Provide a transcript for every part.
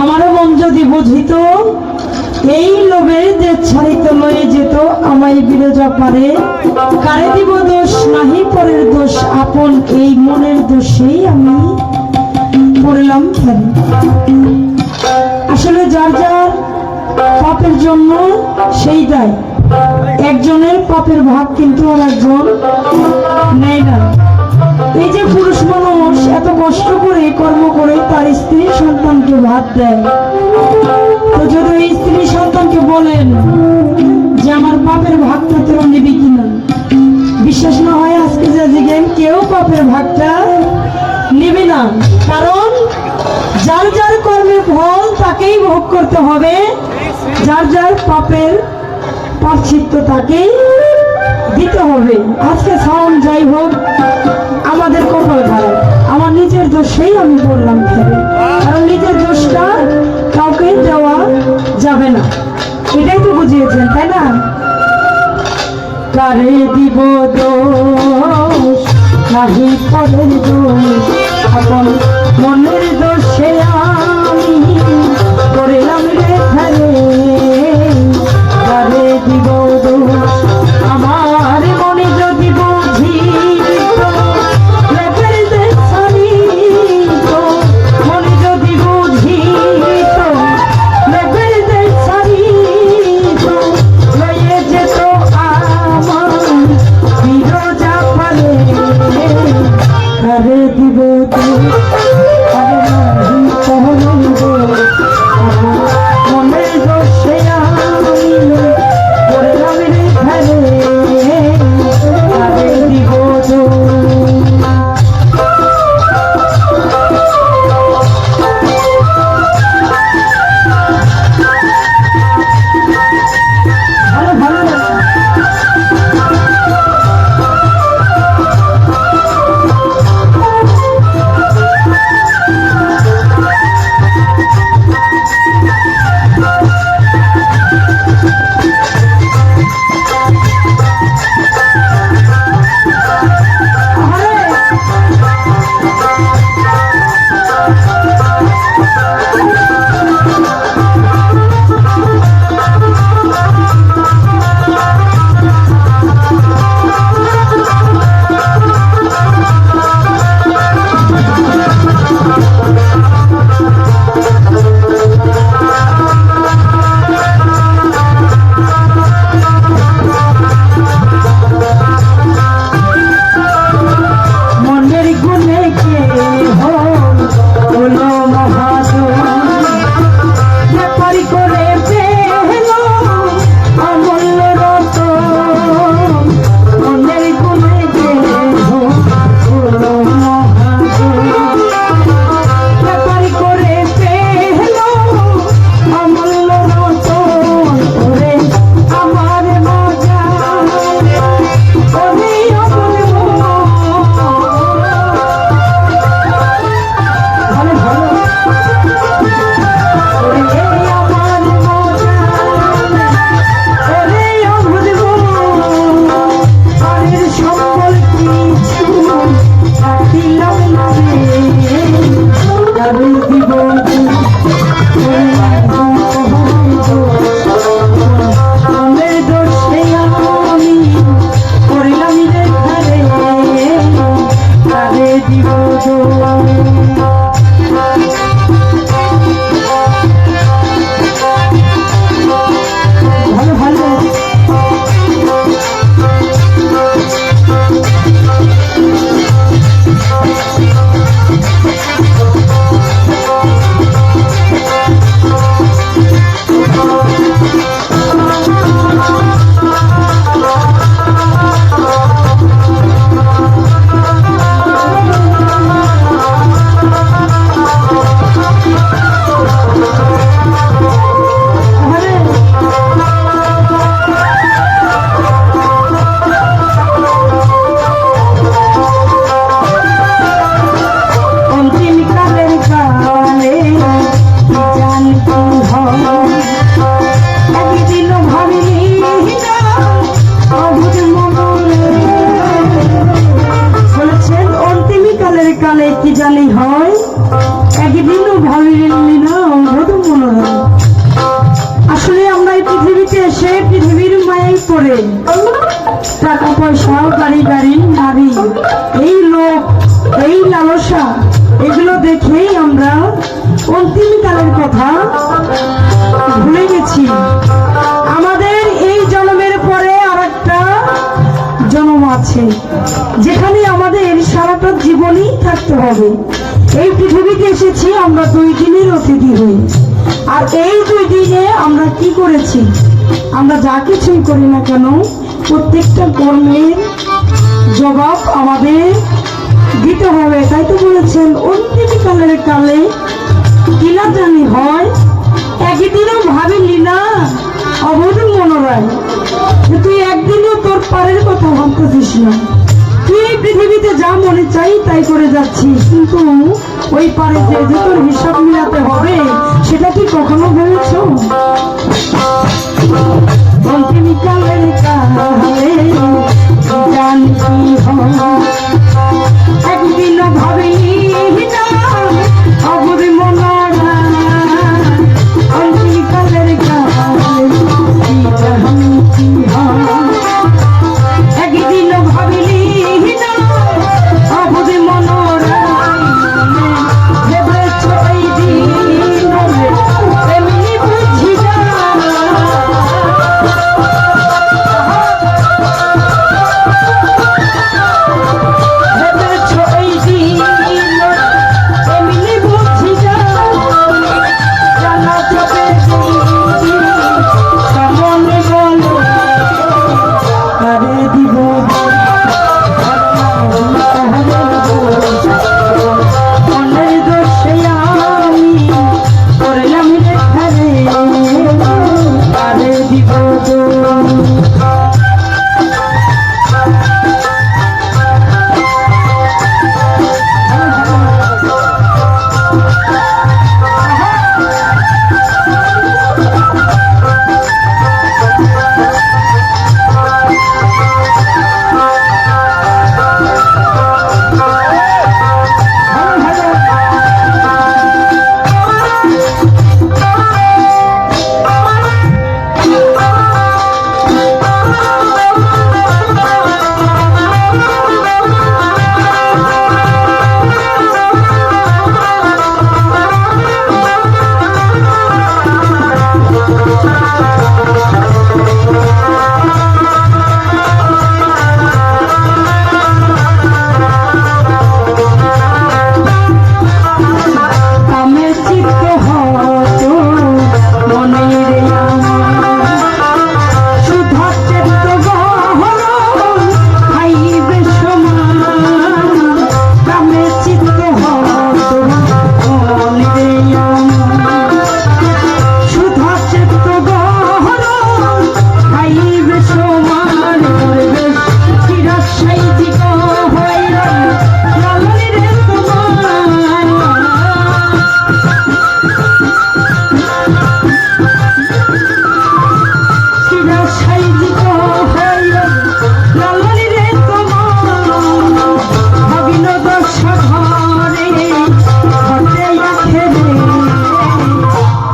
আমারও মন যদি বুঝিত, এই লোভে যে ছাড়িত লয়ে যেত, আমায় বিরোজা পারে কারে দিব দোষ, নাহি পরের দোষ, আপন এই মনের দোষেই আমি পড়লাম আসলে যার যার পাপের জন্য সেই দায়। একজনের পাপের ভাগ কিন্তু আর একজন নেয় না। এই যে পুরুষ মানুষ এত কষ্ট করে কর্ম করে, তার স্ত্রী সন্তানকে ভাত দেয়। যদি ওই স্ত্রী সন্তানকে বলেন যে আমার পাপের ভাগটা তোরা নিবি কিনা, বিশ্বাস না হয় আজকে যে জিগেন কেউ পাপের ভাগটা নেবে না। কারণ যার যার কর্মের ফল তাকেই ভোগ করতে হবে, যার যার পাপের পার্শ্চিত্য তাকেই দিতে হবে। আজকে সাউন্ড যাই হোক আমাদের কপাল খারাপ আমার নিজের দোষেই আমি বললাম কারণ নিজের দোষটা কাউকে দেওয়া যাবে না। এটাই তো বুঝিয়েছেন, তাই না? কারে দিব দোষ? মনের দোষে আমি করিলাম রে কারে দিব কারে দিব পড়ে টাকা পয়সা গাড়ি গাড়ি নারী, এই লোক, এই লালসা, এগুলো দেখেই আমরা অন্তিম কালের কথা ভুলে গেছি। আমাদের এই জন্মের পরে আর একটা জন্ম আছে, যেখানে আমাদের সারাটা জীবনই থাকতে হবে। এই পৃথিবীতে এসেছি আমরা দুই দিনের অতিথি হই। আর এই দুই দিনে আমরা কি করেছি? আমরা যা কিছুই করি না কেন, প্রত্যেকটা কর্মের জবাব আমাদের দিতে হবে। তাই তো বলেছেন অন্তিম কালের কালে কিনা জানি হয়, একদিনও ভাবিলি না অবধ মনোরায় যে তুই একদিনও তোর পারের কথা ভাবতেছিস না। তুই এই পৃথিবীতে যা মনে চাই তাই করে যাচ্ছিস, কিন্তু ওই পারে যে তোর হিসাব মিলাতে হবে, সেটা তুই কখনো ভেবেছ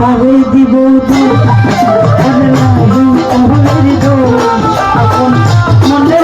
পাগল দিব আপন মনে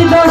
ছিল